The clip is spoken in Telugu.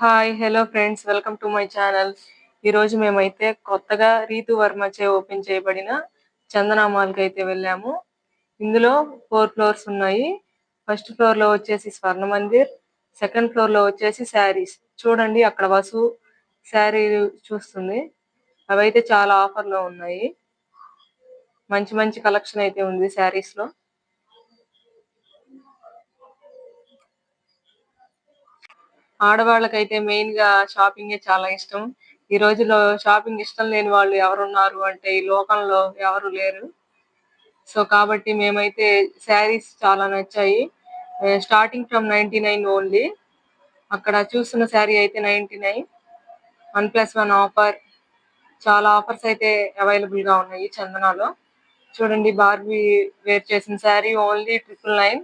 Hi hello friends welcome to my channel ఈరోజు మేమైతే కొత్తగా రీతు వర్మ చే ఓపెన్ చేయబడిన చందనామాల్కి అయితే వెళ్ళాము. ఇందులో ఫోర్ ఫ్లోర్స్ ఉన్నాయి. ఫస్ట్ ఫ్లోర్లో వచ్చేసి స్వర్ణ మందిర్ సెకండ్ ఫ్లోర్లో వచ్చేసి శారీస్. చూడండి అక్కడ వసు శారీ చూస్తుంది. అవైతే చాలా ఆఫర్లో ఉన్నాయి. మంచి మంచి కలెక్షన్ అయితే ఉంది శారీస్లో. ఆడవాళ్ళకైతే మెయిన్గా షాపింగ్ చాలా ఇష్టం. ఈ రోజుల్లో షాపింగ్ ఇష్టం లేని వాళ్ళు ఎవరున్నారు అంటే ఈ లోకంలో ఎవరు లేరు. సో కాబట్టి మేమైతే శారీస్ చాలా నచ్చాయి. Starting from ninety nine only అక్కడ చూస్తున్న శారీ అయితే ninety nine one plus one offer చాలా ఆఫర్స్ అయితే అవైలబుల్గా ఉన్నాయి చందనాలో. చూడండి బార్బీ వేర్ చేసిన శారీ ఓన్లీ ట్రిపుల్ నైన్